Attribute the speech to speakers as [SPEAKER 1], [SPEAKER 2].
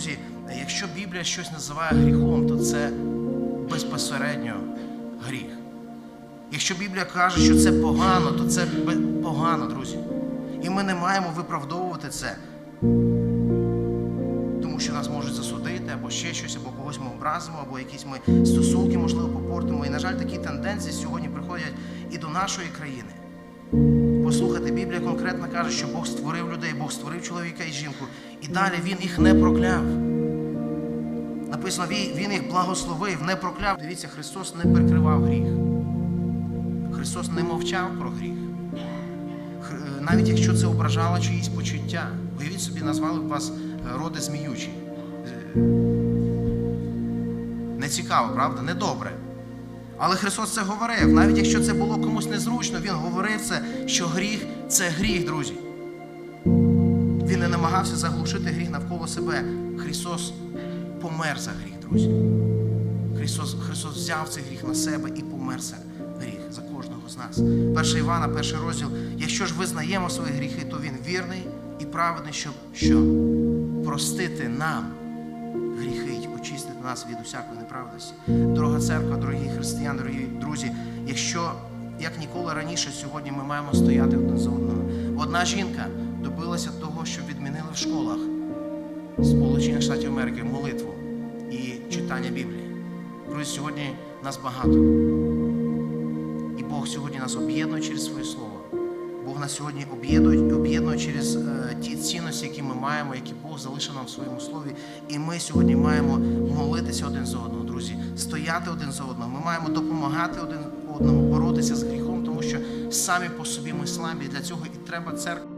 [SPEAKER 1] друзі, якщо Біблія щось називає гріхом, то це безпосередньо гріх. Якщо Біблія каже, що це погано, то це погано, друзі. І ми не маємо виправдовувати це, тому що нас можуть засудити, або ще щось, або когось ми образимо, або якісь ми стосунки, можливо, попортимо. І, на жаль, такі тенденції сьогодні приходять і до нашої країни. Послухайте, Біблія конкретно каже, що Бог створив людей, Бог створив чоловіка і жінку, і далі Він їх не прокляв. Написано, Він він їх благословив, не прокляв. Дивіться, Христос не прикривав гріх. Христос не мовчав про гріх. Е, Навіть якщо це ображало чиїсь почуття. Уявіть собі, назвали б вас е, роди зміючі. Е, Не цікаво, правда? Недобре. Але Христос це говорив. Навіть якщо це було комусь незручно, Він говорив це, що гріх це гріх, друзі. Він не намагався заглушити гріх навколо себе. Христос помер за гріх, друзі. Христос, Христос взяв цей гріх на себе і помер за гріх за кожного з нас. 1 Івана, перший розділ. Якщо ж визнаємо свої гріхи, то він вірний і праведний, щоб що? Простити нам гріхи й очистити нас від усякої неправдості. Дорога церква, дорогі християни, дорогі друзі, якщо як ніколи раніше сьогодні ми маємо стояти один за одного. Одна жінка добилася того, що відмінили в школах Сполучених Штатів Америки молитву і читання Біблії. Друзі, сьогодні нас багато. І Бог сьогодні нас об'єднує через своє слово. Бог нас сьогодні об'єднує, об'єднує через е, ті цінності, які ми маємо, які Бог залишив нам в своєму слові. І ми сьогодні маємо молитися один за одного, друзі, стояти один за одного. Ми маємо допомагати один одному, боротися з гріхом, тому що самі по собі ми слабі. Для цього і треба церква.